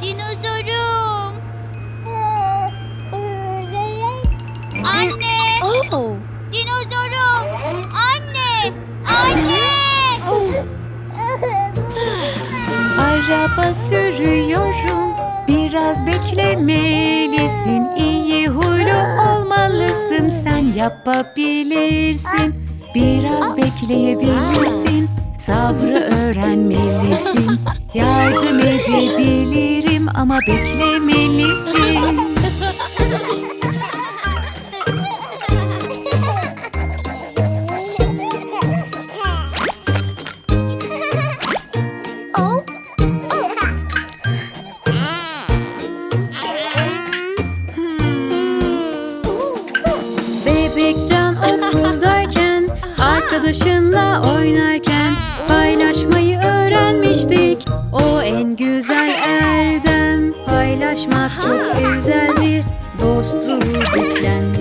Dinozorum. Anne. Dinozorum. Anne. Anne. Araba sürüyorum Biraz beklemelisin İyi huylu olmalısın Sen yapabilirsin Arkadaşınla oynarken Paylaşmayı öğrenmiştik. O en güzel erdem Paylaşmak çok güzeldir Dostluğu güçlendirir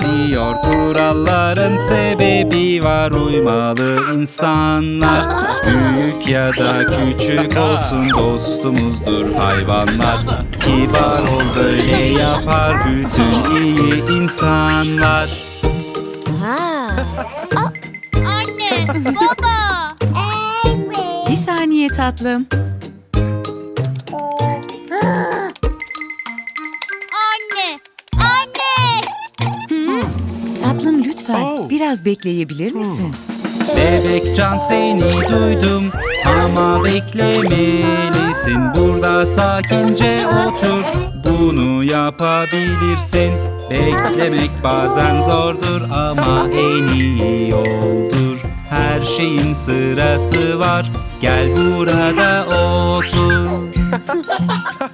diyor. Kuralların sebebi var uymalı insanlar. Büyük ya da küçük olsun dostumuzdur hayvanlar. Kibar ol böyle yapar bütün iyi insanlar. Anne, baba. Bir saniye tatlım Lütfen. Biraz bekleyebilir misin? Bebek can seni duydum ama beklemelisin. Burada sakince otur bunu yapabilirsin. Beklemek bazen zordur ama en iyi yoldur. Her şeyin sırası var gel burada otur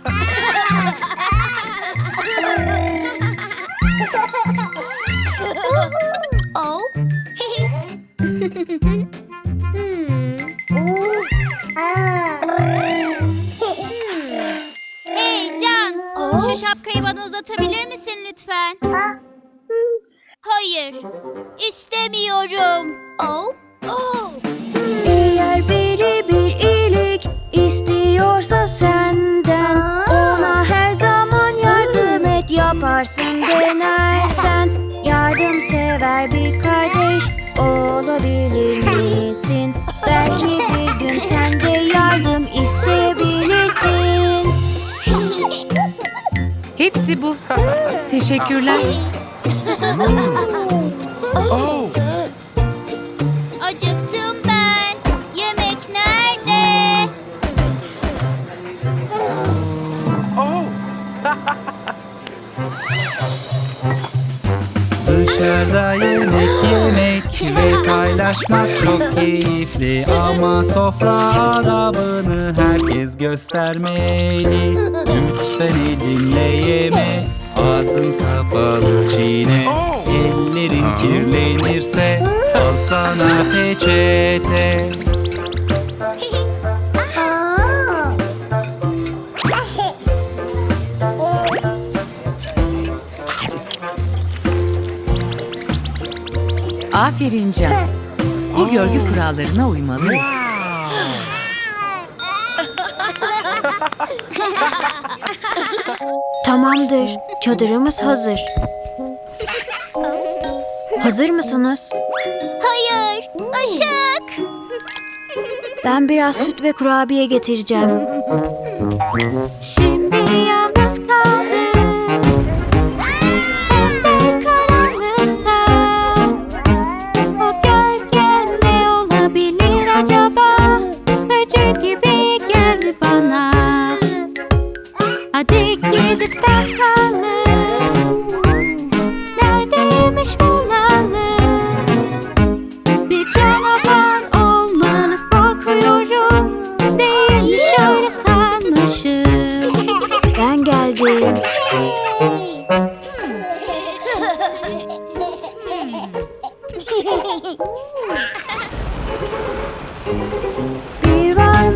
keyifli Ama sofra adabını herkes göstermeli. Lütfen elinle yeme, ağzın kapalı çiğne. Ellerin kirlenirse al sana peçete. Aferin Can. Bu görgü kurallarına uymalıyız. Tamamdır. Çadırımız hazır. Hazır mısınız? Hayır, ışık. Ben biraz süt ve kurabiye getireceğim.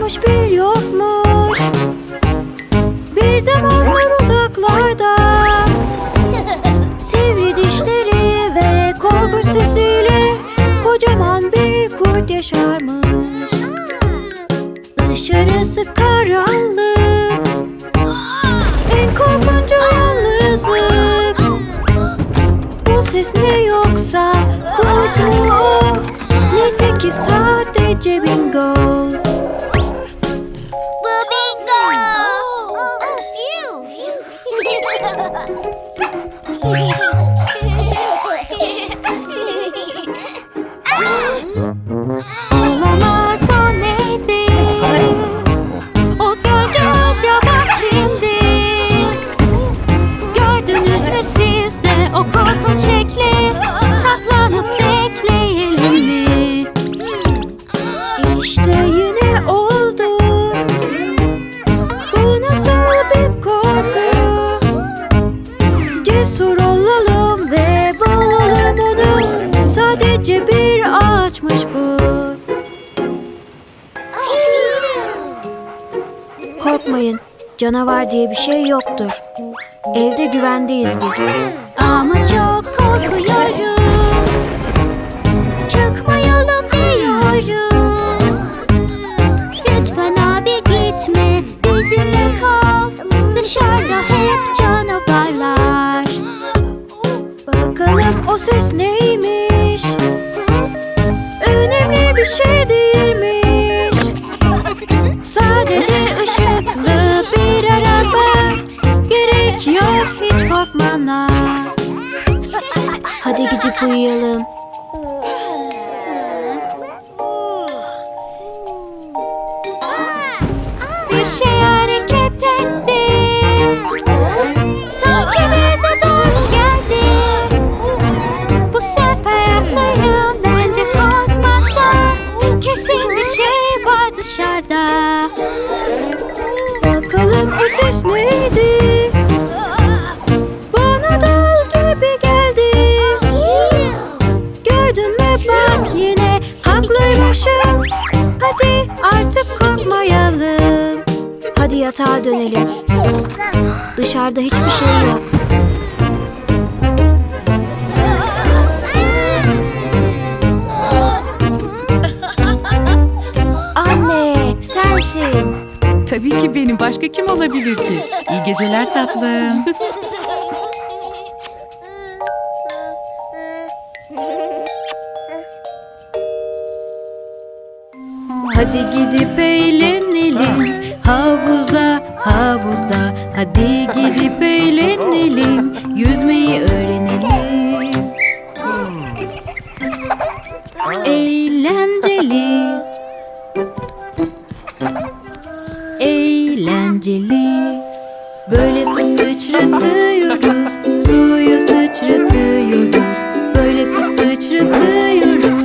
Varmış bir yokmuş. Bir zamanlar uzaklarda. Sivri dişleri ve korkunç sesiyle Kocaman bir kurt yaşarmış. Dışarısı karanlık En korkuncu yalnızlık. Bu ses ne yoksa kurt mu Neyse ki sadece bingo Canavar diye bir şey yoktur. Evde güvendeyiz biz. Ama gidip uyuyalım. Bir şey hareket etti. Sanki bize doğru geldi. Bu sefer haklıyım bence korkmakta. Kesin bir şey var dışarıda. Bakalım o ses neydi? Yatağa dönelim Dışarıda hiçbir şey yok Anne sensin Tabii ki benim. Başka kim olabilir ki? İyi geceler tatlım. Hadi gidip eğlenelim Havuza, havuzda. Hadi gidip eğlenelim Yüzmeyi öğrenelim. Eğlenceli. Eğlenceli. Böyle su sıçratıyoruz Suyu sıçratıyoruz. Böyle su sıçratıyoruz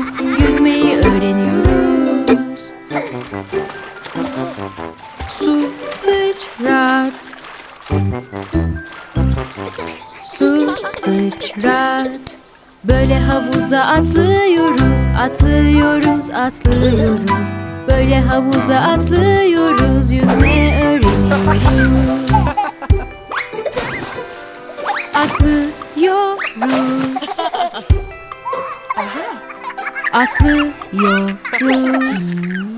Su sıçrat Su sıçrat Böyle havuza atlıyoruz, atlıyoruz, atlıyoruz. Böyle havuza atlıyoruz, yüzme öğreniyoruz. Atlıyoruz. Atlıyoruz.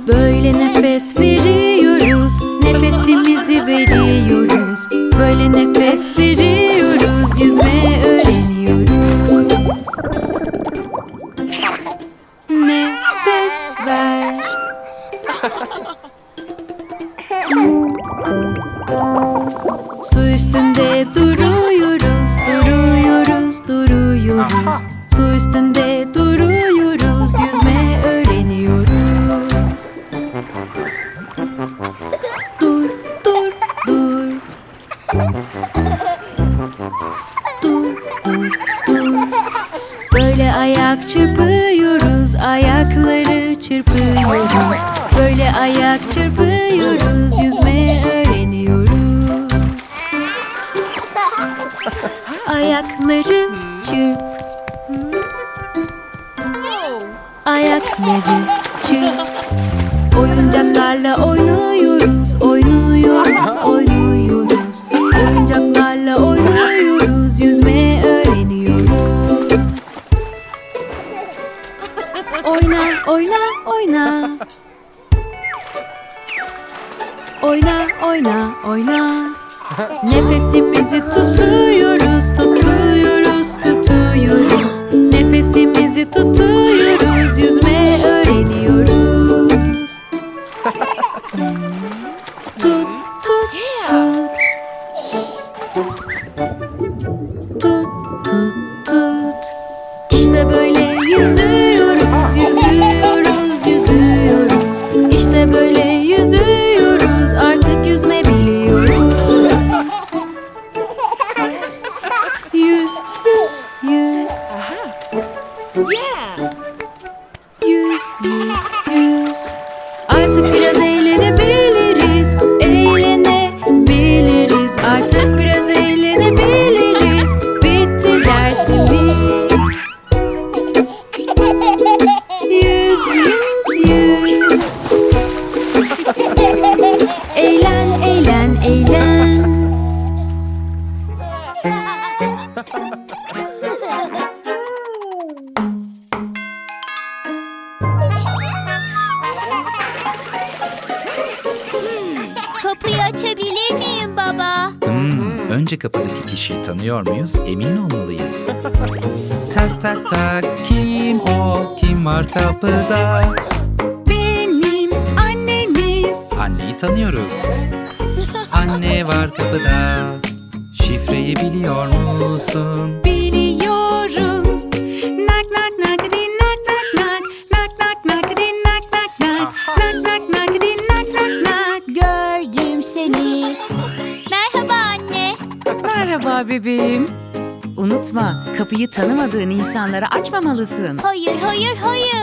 Böyle nefes veriyoruz, nefesimizi veriyoruz. Böyle nefes veriyoruz, yüzme öğreniyoruz. Ayakları çırp. Oyuncaklarla oynuyoruz, oynuyoruz, oynuyoruz. Oyuncaklarla oynuyoruz, yüzme öğreniyoruz. Oyna, oyna, oyna. Oyna, oyna, oyna. Nefesimizi tutuyoruz, tutuyoruz, tutuyoruz. Nefesimizi tutuyoruz, kapıdaki kişiyi tanıyor muyuz? Emin olmalıyız. tak tak tak kim o? Kim var kapıda? Benim annemiz. Anneyi tanıyoruz. Anne var kapıda. Şifreyi biliyor musun? Biliyorum. Bebeğim. Unutma, kapıyı tanımadığın insanlara açmamalısın. Hayır, hayır, hayır.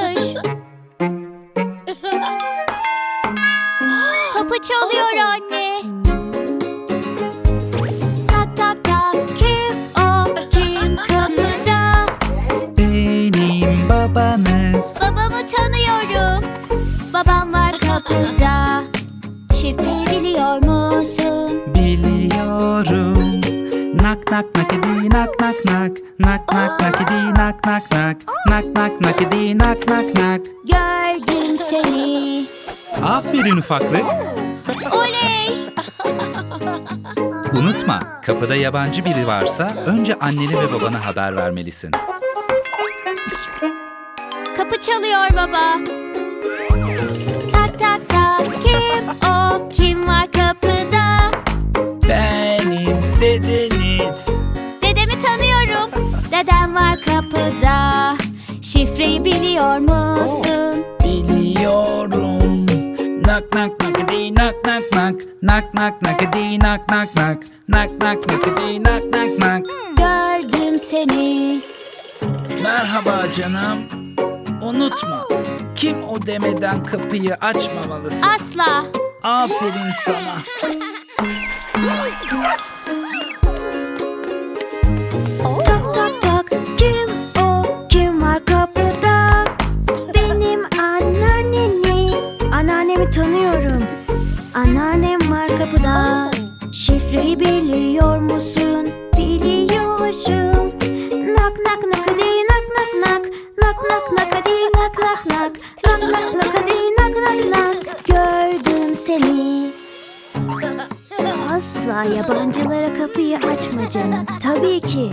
Ufaklık. Oley! Unutma, kapıda yabancı biri varsa önce annene ve babana haber vermelisin. Kapı çalıyor baba. Tak tak tak kim o kim var kapıda? Benim dedeniz. Dedemi tanıyorum. Dedem var kapıda. Şifreyi biliyor musun? Biliyorum. Nak nak nakidi nak nak nak. Nak nak nakidi nak nak nak. Nak nak nakidi nak nak nak. Gördüm seni. Merhaba canım. Unutma. Kim o demeden kapıyı açmamalısın. Asla. Aferin sana. tanıyorum. Anneannem var kapıda. Şifreyi biliyor musun? Biliyorum. Nak nak nak hadi nak nak nak. Nak nak nak hadi nak nak nak. Nak nak nak hadi nak nak nak. Gördüm seni. Asla yabancılara kapıyı açma canım. Tabii ki.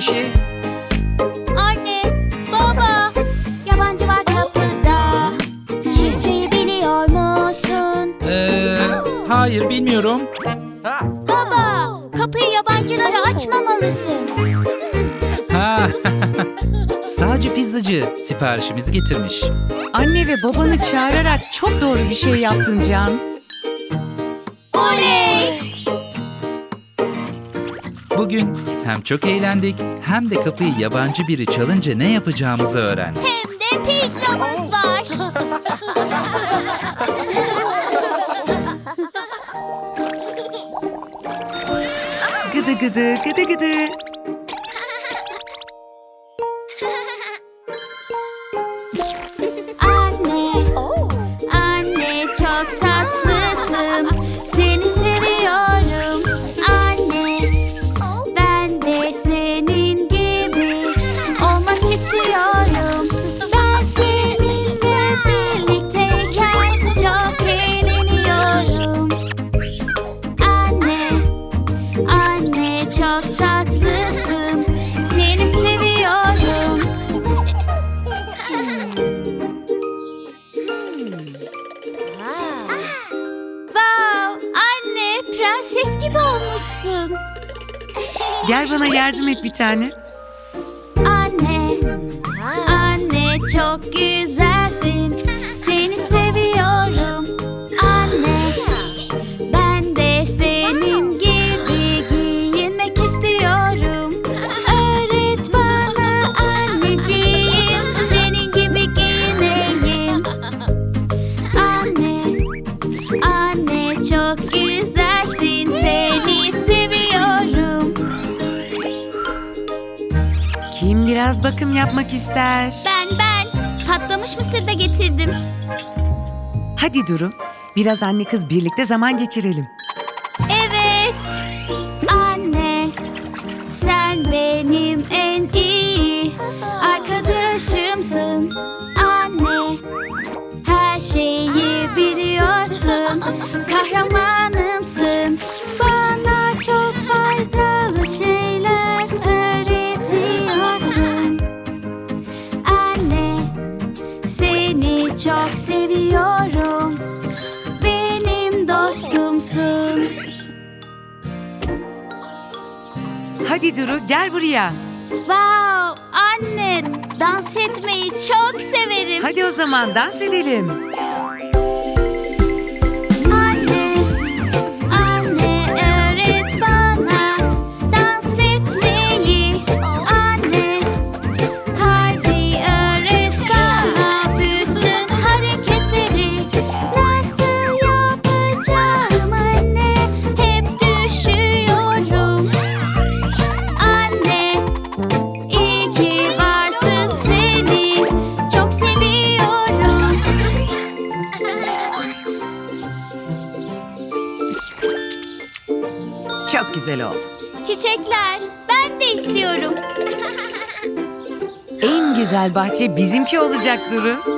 Siparişi. Anne, baba. Yabancı var kapıda. Şifreyi biliyor musun? Ee, hayır bilmiyorum. Baba, kapıyı yabancılara açmamalısın. Ha. Sadece pizzacı siparişimizi getirmiş. Anne ve babanı çağırarak çok doğru bir şey yaptın Can. Oley! Bugün Hem çok eğlendik hem de kapıyı yabancı biri çalınca ne yapacağımızı öğrendik. Hem de pizzamız var. Gıdı gıdı gıdı gıdı. Olmuşsun. Gel bana yardım et bir tane. Anne, anne çok güzelsin. Bakım yapmak ister? Ben ben patlamış mısır da getirdim. Hadi Duru. Biraz anne kız birlikte zaman geçirelim. Hadi Duru gel buraya. Wow, anne dans etmeyi çok severim. Hadi o zaman dans edelim. Güzel oldu. Çiçekler, ben de istiyorum. En güzel bahçe bizimki olacak Duru.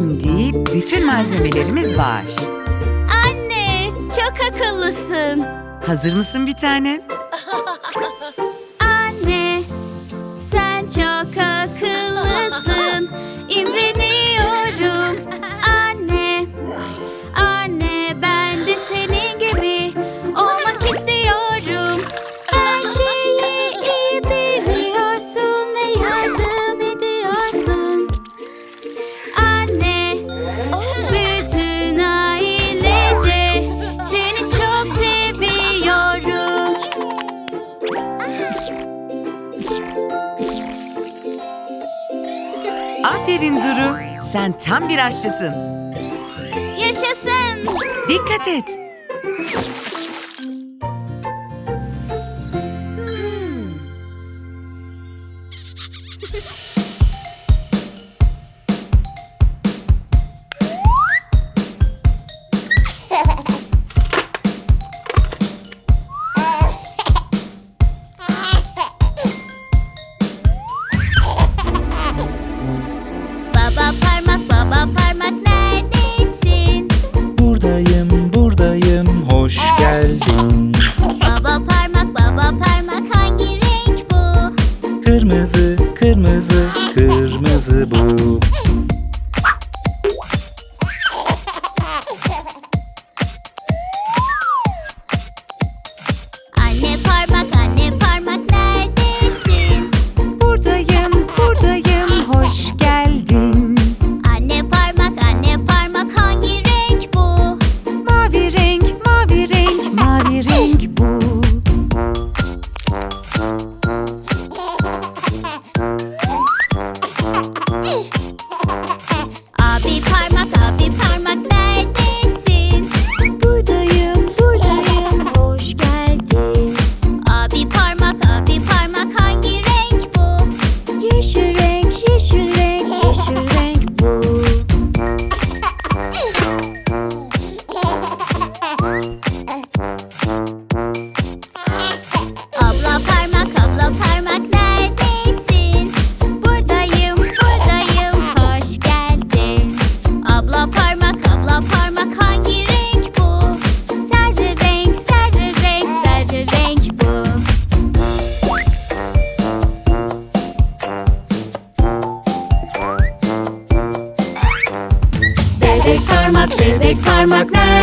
Şimdi bütün malzemelerimiz var. Anne, çok akıllısın. Hazır mısın bir tane? Aferin Duru. Sen tam bir aşçısın. Yaşasın. Dikkat et.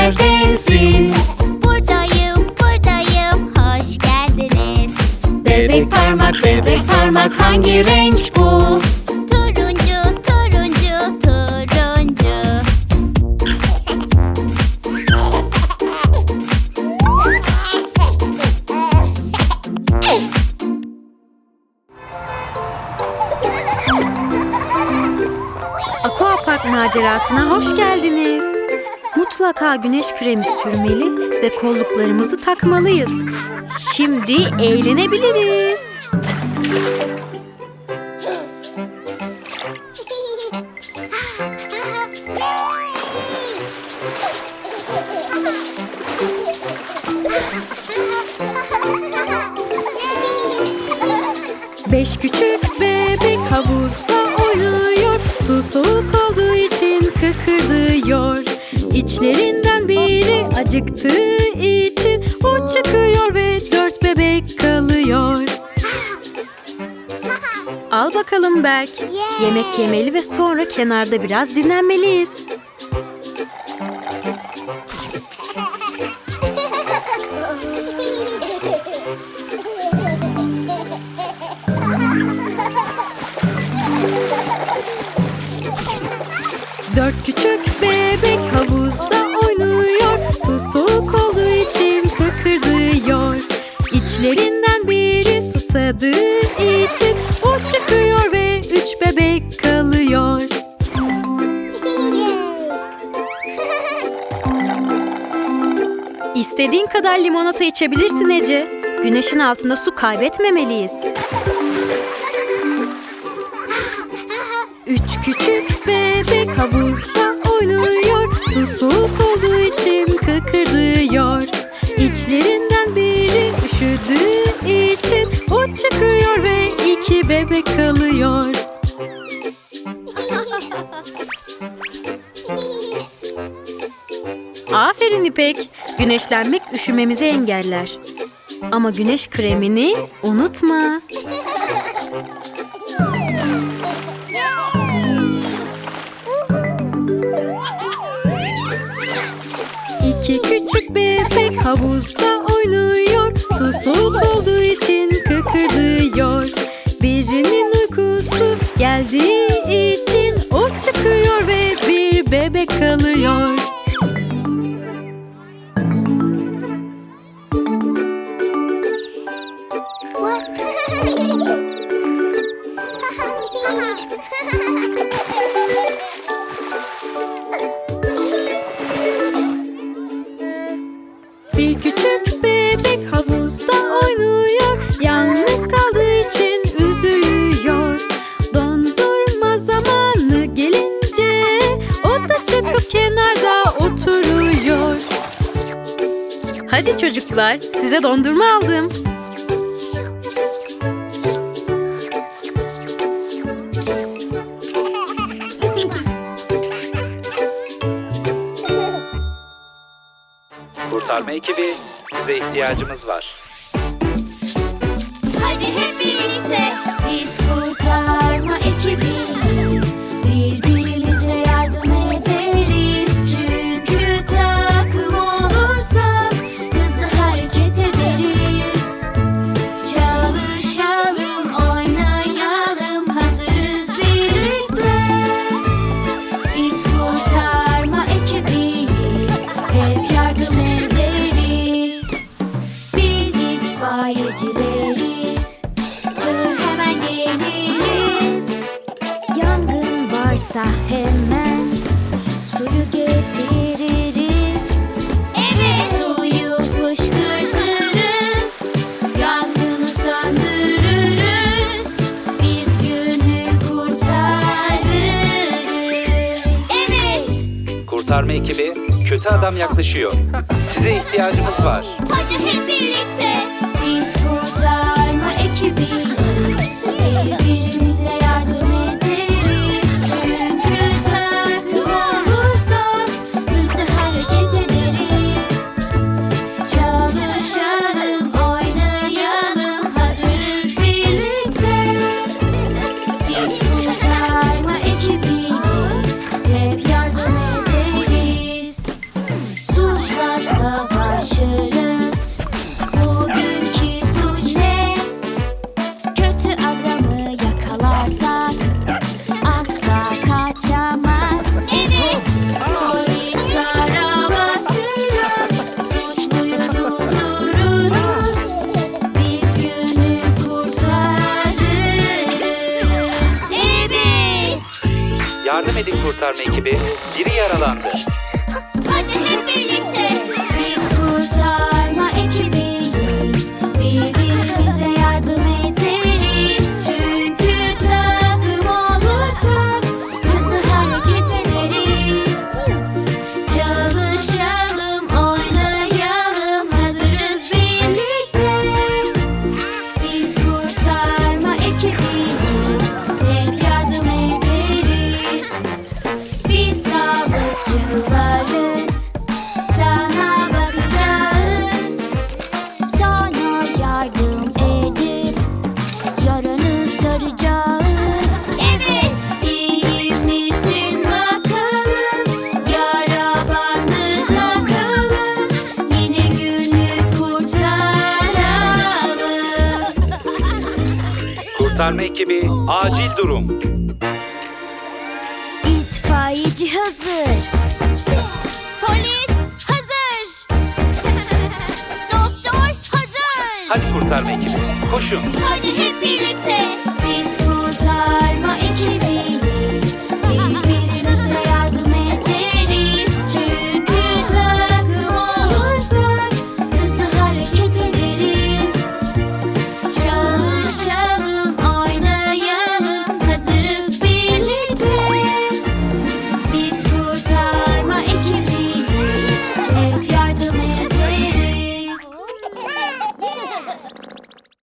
Neredesin? Buradayım, buradayım, hoş geldiniz. Bebek parmak, bebek parmak hangi renk bu? Turuncu, turuncu, turuncu. Aquapark macerasına hoş geldiniz. Mutlaka güneş kremi sürmeli ve kolluklarımızı takmalıyız. Şimdi eğlenebiliriz. Beş küçük İçlerinden biri acıktığı için O çıkıyor ve dört bebek kalıyor. Al bakalım Berk. Yemek yemeli ve sonra kenarda biraz dinlenmeliyiz İstediğin kadar limonata içebilirsin Ece. Güneşin altında su kaybetmemeliyiz Güneşlenmek üşümemizi engeller. Ama güneş kremini unutma. Dondurma aldım Kurtarma ekibi size ihtiyacımız var. Hadi hep birlikte biz kurtarma ekibiyiz. Kurtarma ekibi kötü adam yaklaşıyor. Size ihtiyacımız var. hadi hep birlikte Yardım edin kurtarma ekibi. Biri yaralandı. Kurtarma ekibi acil durum. İtfaiyeci hazır. Polis hazır. Doktor hazır. Hadi kurtarma ekibi koşun. Hadi hep birlikte